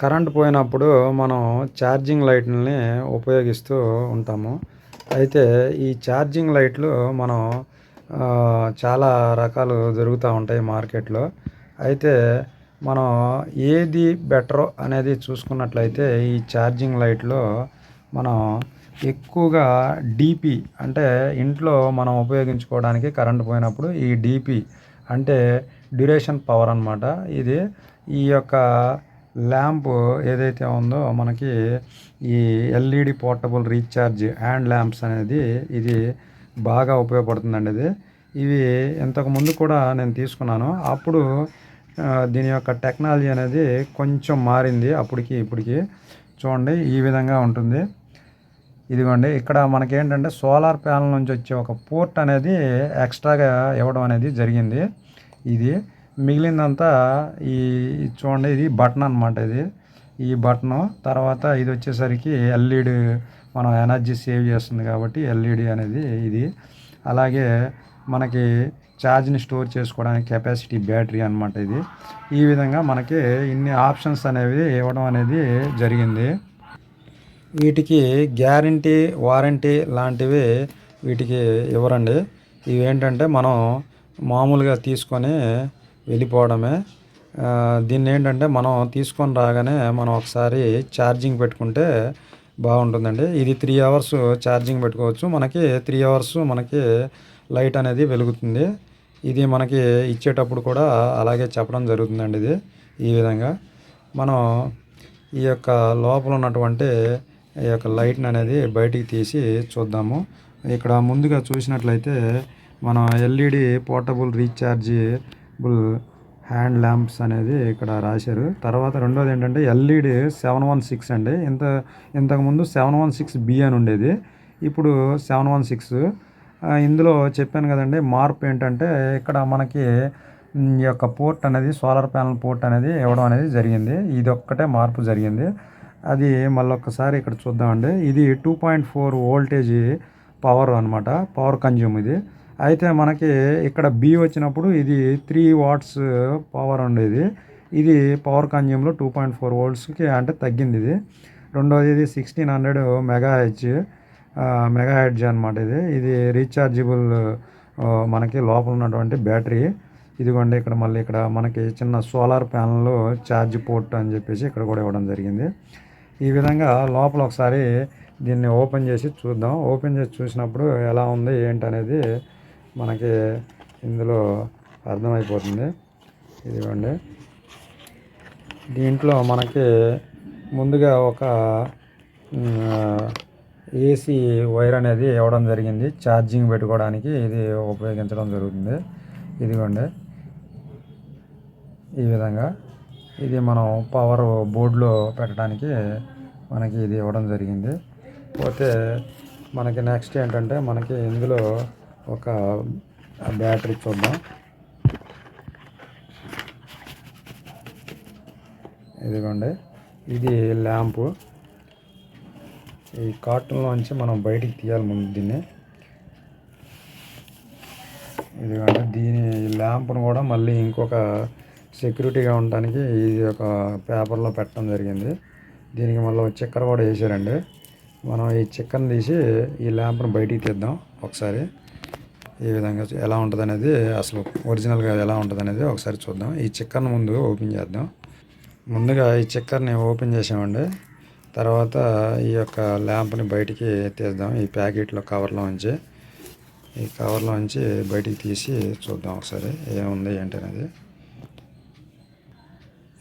Current పోయినప్పుడు మనం charging లైట్లని ఉపయోగిస్తూ ఉంటాము. అయితే ఈ ఛార్జింగ్ లైట్లు మనం చాలా రకాలు దొరుకుతూ ఉంటాయి మార్కెట్లో. అయితే మనం ఏది బెటర్ అనేది చూసుకున్నట్లయితే ఈ ఛార్జింగ్ లైట్లో మనం ఎక్కువగా డిపి అంటే ఇంట్లో మనం ఉపయోగించుకోవడానికి కరెంట్ పోయినప్పుడు ఈ డిపి అంటే డ్యూరేషన్ పవర్ అన్నమాట. ఇది ఈ యొక్క ల్యాంప్ ఏదైతే ఉందో మనకి ఈ LED portable recharge hand lamps అనేది ఇది బాగా ఉపయోగపడుతుందండి ఇది. ఇవి ఇంతకుముందు కూడా నేను తీసుకున్నాను. అప్పుడు దీని యొక్క టెక్నాలజీ అనేది కొంచెం మారింది. అప్పటికి ఇప్పటికి చూడండి ఈ విధంగా ఉంటుంది. ఇదిగోండి ఇక్కడ మనకేంటంటే సోలార్ ప్యానల్ నుంచి వచ్చే ఒక పోర్ట్ అనేది ఎక్స్ట్రాగా ఇవ్వడం అనేది జరిగింది. ఇది మిగిలిందంతా ఈ చూడండి ఇది బటన్ అనమాట ఇది. ఈ బటను తర్వాత ఇది వచ్చేసరికి ఎల్ఈడి మనం ఎనర్జీ సేవ్ చేస్తుంది కాబట్టి ఎల్ఈడి అనేది ఇది. అలాగే మనకి ఛార్జ్ని స్టోర్ చేసుకోవడానికి కెపాసిటీ బ్యాటరీ అనమాట ఇది. ఈ విధంగా మనకి ఇన్ని ఆప్షన్స్ అనేవి ఇవ్వడం అనేది జరిగింది. వీటికి గ్యారంటీ వారంటీ లాంటివి వీటికి ఇవ్వరండి. ఇవేంటంటే మనం మామూలుగా తీసుకొని వెళ్ళిపోవడమే. దీన్ని ఏంటంటే మనం తీసుకొని రాగానే మనం ఒకసారి ఛార్జింగ్ పెట్టుకుంటే బాగుంటుందండి. ఇది త్రీ అవర్స్ ఛార్జింగ్ పెట్టుకోవచ్చు. మనకి త్రీ అవర్స్ మనకి లైట్ అనేది వెలుగుతుంది. ఇది మనకి ఇచ్చేటప్పుడు కూడా అలాగే చెప్పడం జరుగుతుందండి ఇది ఈ విధంగా. మనం ఈ యొక్క లోపల ఉన్నటువంటి ఈ యొక్క లైట్ని అనేది బయటికి తీసి చూద్దాము. ఇక్కడ ముందుగా చూసినట్లయితే మనం LED portable rechargeable hand lamps అనేది ఇక్కడ రాశారు. తర్వాత రెండోది ఏంటంటే ఎల్ఈడి సెవెన్ వన్ సిక్స్ అండి. ఇంత ఇంతకుముందు సెవెన్ వన్ సిక్స్ బి అని ఉండేది. ఇప్పుడు సెవెన్ వన్ సిక్స్ ఇందులో చెప్పాను కదండి మార్పు ఏంటంటే ఇక్కడ మనకి ఈ యొక్క పోర్ట్ అనేది సోలార్ ప్యానల్ పోర్ట్ అనేది ఇవ్వడం అనేది జరిగింది. ఇది ఒక్కటే మార్పు జరిగింది. అది మళ్ళీ ఒక్కసారి ఇక్కడ చూద్దామండి. ఇది two point four voltage power అనమాట పవర్ కన్జ్యూమ్ ఇది. అయితే మనకి ఇక్కడ బి వచ్చినప్పుడు ఇది త్రీ వాట్స్ పవర్ ఉండేది. ఇది పవర్ కన్జ్యూమ్లో టూ పాయింట్ ఫోర్ వోల్ట్స్కి అంటే తగ్గింది ఇది. రెండోది ఇది sixteen hundred mega H mega hedge అనమాట ఇది ఇది రీఛార్జబుల్ మనకి లోపల ఉన్నటువంటి బ్యాటరీ ఇదిగోండి ఇక్కడ మళ్ళీ ఇక్కడ మనకి చిన్న సోలార్ ప్యానల్ ఛార్జ్ పోర్ట్ అని చెప్పేసి ఇక్కడ కూడా ఇవ్వడం జరిగింది. ఈ విధంగా లోపల ఒకసారి దీన్ని ఓపెన్ చేసి చూద్దాం. ఓపెన్ చేసి చూసినప్పుడు ఎలా ఉంది ఏంటి అనేది మనకి ఇందులో అర్థమైపోతుంది. ఇదిగోండి. దీంట్లో మనకి ముందుగా ఒక ఏసీ వైర్ అనేది ఇవ్వడం జరిగింది. ఛార్జింగ్ పెట్టుకోవడానికి ఇది ఉపయోగించడం జరుగుతుంది. ఇదిగోండి. ఈ విధంగా ఇది మనం పవర్ బోర్డులో పెట్టడానికి మనకి ఇది ఇవ్వడం జరిగింది. పోతే మనకి నెక్స్ట్ ఏంటంటే మనకి ఇందులో ఒక బ్యాటరీ చూద్దాం. ఇదిగోండి. ఇది ల్యాంపు. ఈ కాటన్లోంచి మనం బయటికి తీయాలి ముందు దీన్ని. ఇదిగోండి. దీని ల్యాంప్ను కూడా మళ్ళీ ఇంకొక సెక్యూరిటీగా ఉండడానికి ఇది ఒక పేపర్లో పెట్టడం జరిగింది. దీనికి మళ్ళీ చిక్కర కూడా వేసారండి. మనం ఈ చిక్కను తీసి ఈ ల్యాంప్ను బయటికి తీద్దాం ఒకసారి. ఈ విధంగా ఎలా ఉంటుంది అనేది అసలు ఒరిజినల్గా ఎలా ఉంటుంది అనేది ఒకసారి చూద్దాం. ఈ చక్కెరను ముందు ఓపెన్ చేద్దాం. ముందుగా ఈ చిక్కర్ని ఓపెన్ చేసామండి. తర్వాత ఈ యొక్క ల్యాంప్ని బయటికి తీద్దాం. ఈ ప్యాకెట్లో కవర్లో ఉంచి ఈ కవర్లో ఉంచి బయటికి తీసి చూద్దాం ఒకసారి ఏముంది ఏంటి అనేది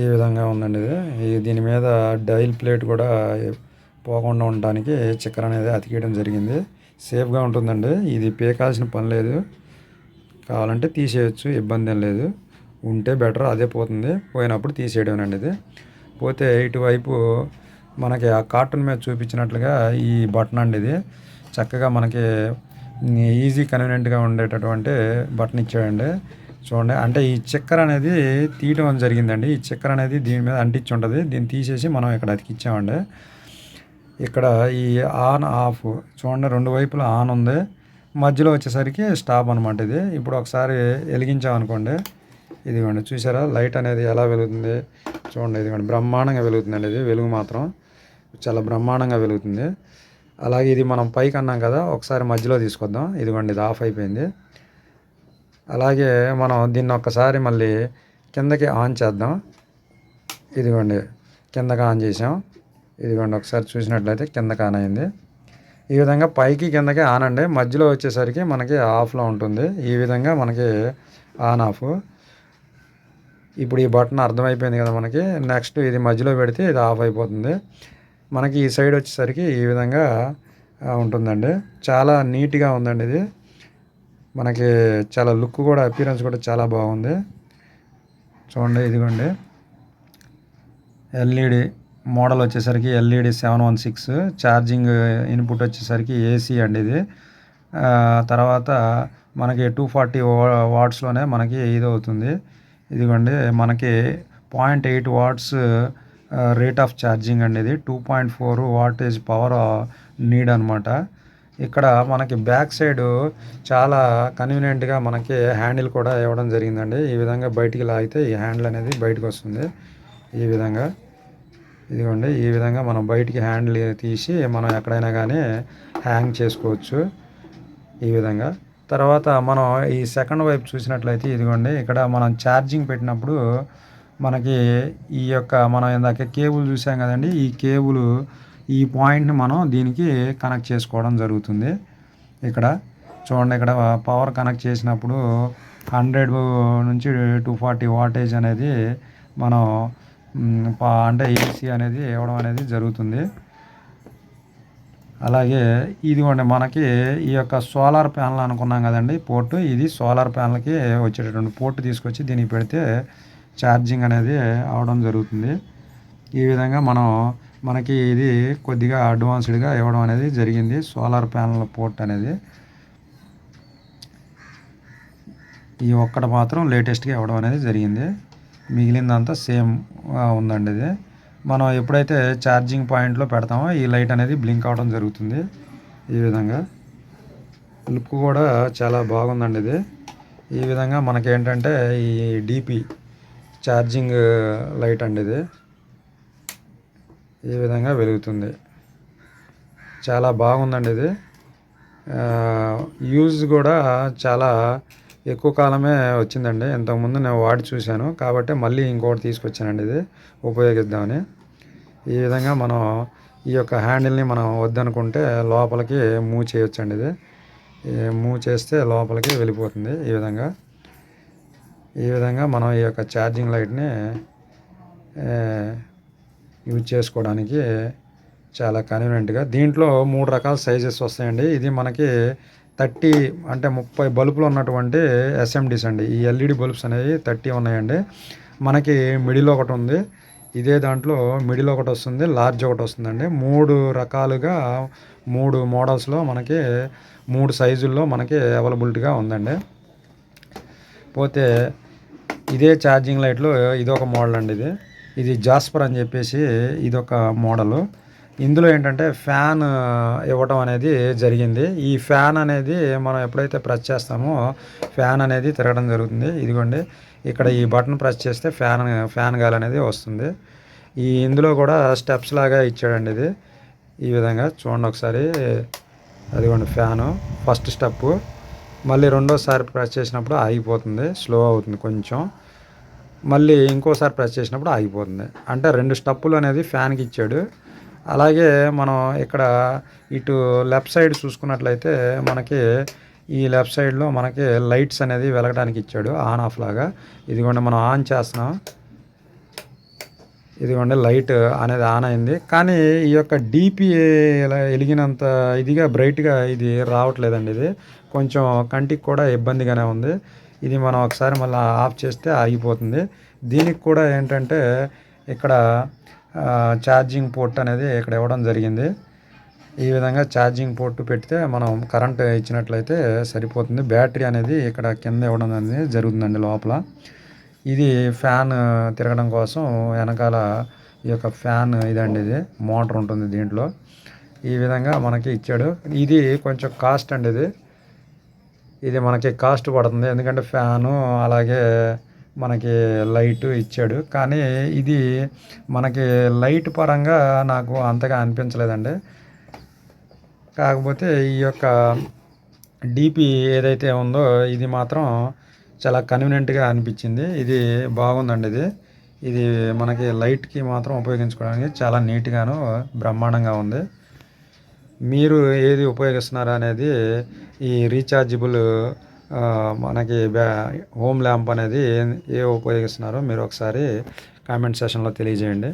ఈ విధంగా ఉందండి ఇది. దీని మీద డైల్ ప్లేట్ కూడా పోకుండా ఉండడానికి చిక్కర్ అనేది అతికేయడం జరిగింది. సేఫ్గా ఉంటుందండి. ఇది పీకాల్సిన పని లేదు. కావాలంటే తీసేయచ్చు ఇబ్బంది ఏం లేదు. ఉంటే బెటర్ అదే పోతుంది. పోయినప్పుడు తీసేయడమేనండి ఇది. పోతే ఇటువైపు మనకి ఆ కార్టూన్ మీద చూపించినట్లుగా ఈ బటన్ అండి ఇది. చక్కగా మనకి ఈజీ కన్వీనియంట్గా ఉండేటటువంటి బటన్ ఇచ్చాడండి చూడండి. అంటే ఈ చక్కెర అనేది తీయడం జరిగిందండి. ఈ చక్కెర అనేది దీని మీద అంటించి ఉంటుంది. దీన్ని తీసేసి మనం ఇక్కడ అతికిచ్చామండి. ఇక్కడ ఈ ఆన్ ఆఫ్ చూడండి రెండు వైపులా ఆన్ ఉంది. మధ్యలో వచ్చేసరికి స్టాప్ అనమాట ఇది. ఇప్పుడు ఒకసారి వెలిగించామనుకోండి ఇదిగోండి చూసారా? లైట్ అనేది ఎలా వెలుగుతుంది? చూడండి ఇదిగోండి బ్రహ్మాండంగా వెలుగుతుందండి ఇది వెలుగు మాత్రం చాలా బ్రహ్మాండంగా వెలుగుతుంది. అలాగే ఇది మనం పైకి అన్నాం కదా ఒకసారి మధ్యలో తీసుకొద్దాం. ఇదిగోండి ఇది ఆఫ్ అయిపోయింది. అలాగే మనం దీన్ని ఒక్కసారి మళ్ళీ కిందకి ఆన్ చేద్దాం. ఇదిగోండి కిందకి ఆన్ చేసాం. ఇదిగోండి ఒకసారి చూసినట్లయితే కిందకి ఆన్ అయింది. ఈ విధంగా పైకి కిందకి ఆన్ అండి. మధ్యలో వచ్చేసరికి మనకి ఆఫ్లో ఉంటుంది. ఈ విధంగా మనకి ఆన్ ఆఫ్. ఇప్పుడు ఈ బటన్ అర్థమైపోయింది కదా మనకి. నెక్స్ట్ ఇది మధ్యలో పెడితే ఇది ఆఫ్ అయిపోతుంది. మనకి ఈ సైడ్ వచ్చేసరికి ఈ విధంగా ఉంటుందండి. చాలా నీట్గా ఉందండి ఇది. మనకి చాలా లుక్ కూడా అపీరెన్స్ కూడా చాలా బాగుంది. చూడండి ఇదిగోండి. ఎల్ఈడి మోడల్ వచ్చేసరికి LED seven one six. Charging input వచ్చేసరికి ఏసీ అండి ఇది. తర్వాత మనకి టూ ఫార్టీ వాట్స్లోనే మనకి ఇది అవుతుంది. ఇదిగోండి మనకి point eight watts rate of charging అండి ఇది. Two point four wattage power need అనమాట ఇక్కడ మనకి బ్యాక్ సైడ్ చాలా కన్వీనియంట్గా మనకి హ్యాండిల్ కూడా ఇవ్వడం జరిగిందండి. ఈ విధంగా బయటికి లాగితే ఈ హ్యాండిల్ అనేది బయటకు వస్తుంది. ఈ విధంగా. ఇదిగోండి ఈ విధంగా మనం బయటికి హ్యాండిల్ తీసి మనం ఎక్కడైనా కానీ హ్యాంగ్ చేసుకోవచ్చు. ఈ విధంగా. తర్వాత మనం ఈ సెకండ్ వైపు చూసినట్లయితే ఇదిగోండి ఇక్కడ మనం ఛార్జింగ్ పెట్టినప్పుడు మనకి ఈ యొక్క మనం ఇందాక కేబుల్ చూసాం కదండి ఈ కేబుల్ ఈ పాయింట్ని మనం దీనికి కనెక్ట్ చేసుకోవడం జరుగుతుంది. ఇక్కడ చూడండి ఇక్కడ పవర్ కనెక్ట్ చేసినప్పుడు హండ్రెడ్ నుంచి టూ ఫార్టీ వాటేజ్ అనేది మనం అంటే ఏసీ అనేది ఇవ్వడం అనేది జరుగుతుంది. అలాగే ఇదిగోండి మనకి ఈ యొక్క సోలార్ ప్యానల్ అనుకున్నాం కదండి పోర్టు. ఇది సోలార్ ప్యానల్కి వచ్చేటటువంటి పోర్టు తీసుకొచ్చి దీనికి పెడితే ఛార్జింగ్ అనేది అవడం జరుగుతుంది. ఈ విధంగా మనం మనకి ఇది కొద్దిగా అడ్వాన్స్డ్గా ఇవ్వడం అనేది జరిగింది సోలార్ ప్యానల్ పోర్ట్ అనేది. ఈ ఒక్కటి మాత్రం లేటెస్ట్గా ఇవ్వడం అనేది జరిగింది. మిగిలిందంతా సేమ్ ఉందండి ఇది. మనం ఎప్పుడైతే ఛార్జింగ్ పాయింట్లో పెడతామో ఈ లైట్ అనేది బ్లింక్ అవడం జరుగుతుంది ఈ విధంగా. లుక్ కూడా చాలా బాగుందండి ఇది. ఈ విధంగా మనకేంటంటే ఈ డిపి ఛార్జింగ్ లైట్ అండి ఇది. ఈ విధంగా వెలుగుతుంది. చాలా బాగుందండి ఇది. యూజ్ కూడా చాలా ఎక్కువ కాలమే వచ్చిందండి. ఇంతకుముందు నేను వాడి చూశాను. కాబట్టి మళ్ళీ ఇంకోటి తీసుకొచ్చానండి ఇది. ఉపయోగిద్దామని. ఈ విధంగా మనం ఈ యొక్క హ్యాండిల్ని మనం వద్దనుకుంటే లోపలికి మూవ్ చేయొచ్చండి ఇది. మూవ్ చేస్తే లోపలికి వెళ్ళిపోతుంది ఈ విధంగా. ఈ విధంగా మనం ఈ యొక్క ఛార్జింగ్ లైట్ని యూజ్ చేసుకోవడానికి చాలా కన్వీనియంట్గా దీంట్లో మూడు రకాల సైజెస్ వస్తాయండి. ఇది మనకి థర్టీ అంటే ముప్పై బల్బులు ఉన్నటువంటి ఎస్ఎండిస్ అండి. ఈ ఎల్ఈడి బల్బ్స్ అనేవి థర్టీ ఉన్నాయండి. మనకి మిడిల్ ఒకటి ఉంది. ఇదే దాంట్లో మిడిల్ ఒకటి వస్తుంది లార్జ్ ఒకటి వస్తుందండి. మూడు రకాలుగా మూడు మోడల్స్లో మనకి మూడు సైజుల్లో మనకి అవైలబిలిటీగా ఉందండి. పోతే ఇదే ఛార్జింగ్ లైట్లో ఇదొక మోడల్ అండి ఇది. ఇది జాస్పర్ అని చెప్పేసి ఇదొక మోడలు. ఇందులో ఏంటంటే ఫ్యాన్ ఇవ్వటం అనేది జరిగింది. ఈ ఫ్యాన్ అనేది మనం ఎప్పుడైతే ప్రెస్ చేస్తామో ఫ్యాన్ అనేది తిరగడం జరుగుతుంది. ఇదిగోండి ఇక్కడ ఈ బటన్ ప్రెస్ చేస్తే ఫ్యాన్ ఫ్యాన్ గాలి అనేది వస్తుంది. ఈ ఇందులో కూడా స్టెప్స్ లాగా ఇచ్చాడండి ఇది. ఈ విధంగా చూడండి ఒకసారి. అదిగోండి ఫ్యాను ఫస్ట్ స్టెప్ మళ్ళీ రెండోసారి ప్రెస్ చేసినప్పుడు ఆగిపోతుంది స్లో అవుతుంది కొంచెం. మళ్ళీ ఇంకోసారి ప్రెస్ చేసినప్పుడు ఆగిపోతుంది. అంటే రెండు స్టప్పులు అనేది ఫ్యాన్కి ఇచ్చాడు. అలాగే మనం ఇక్కడ ఇటు లెఫ్ట్ సైడ్ చూసుకున్నట్లయితే మనకి ఈ లెఫ్ట్ సైడ్లో మనకి లైట్స్ అనేది వెలగడానికి ఇచ్చాడు ఆన్ ఆఫ్ లాగా. ఇదిగోండి మనం ఆన్ చేస్తున్నాం. ఇదిగోండి లైట్ అనేది ఆన్ అయింది. కానీ ఈ యొక్క డీపీ వెలిగినంత ఇదిగా బ్రైట్గా ఇది రావట్లేదండి ఇది. కొంచెం కంటికి కూడా ఇబ్బందిగానే ఉంది. ఇది మనం ఒకసారి మళ్ళీ ఆఫ్ చేస్తే ఆగిపోతుంది. దీనికి కూడా ఏంటంటే ఇక్కడ ఛార్జింగ్ పోర్ట్ అనేది ఇక్కడ ఇవ్వడం జరిగింది. ఈ విధంగా ఛార్జింగ్ పోర్ట్ పెడితే మనం కరెంట్ ఇచ్చినట్లయితే సరిపోతుంది. బ్యాటరీ అనేది ఇక్కడ కింద ఇవ్వడం అనేది జరుగుతుందండి లోపల. ఇది ఫ్యాన్ తిరగడం కోసం వెనకాల ఈ యొక్క ఫ్యాన్ ఇదండి ఇది. మోటార్ ఉంటుంది దీంట్లో. ఈ విధంగా మనకి ఇచ్చాడు. ఇది కొంచెం కాస్ట్ అండి ఇది. ఇది మనకి కాస్ట్ పడుతుంది. ఎందుకంటే ఫ్యాను అలాగే మనకి లైట్ ఇచ్చాడు. కానీ ఇది మనకి లైట్ పరంగా నాకు అంతగా అనిపించలేదండి. కాకపోతే ఈ యొక్క డిపి ఏదైతే ఉందో ఇది మాత్రం చాలా కన్వీనియంట్గా అనిపించింది. ఇది బాగుందండి ఇది. ఇది మనకి లైట్కి మాత్రం ఉపయోగించుకోవడానికి చాలా నీట్గాను బ్రహ్మాండంగా ఉంది. మీరు ఏది ఉపయోగిస్తున్నారు అనేది ఈ రీఛార్జబుల్ మనకి బ్యా హోమ్ ల్యాంప్ అనేది ఏ ఏ ఉపయోగిస్తున్నారో మీరు ఒకసారి కామెంట్ సెషన్లో తెలియజేయండి.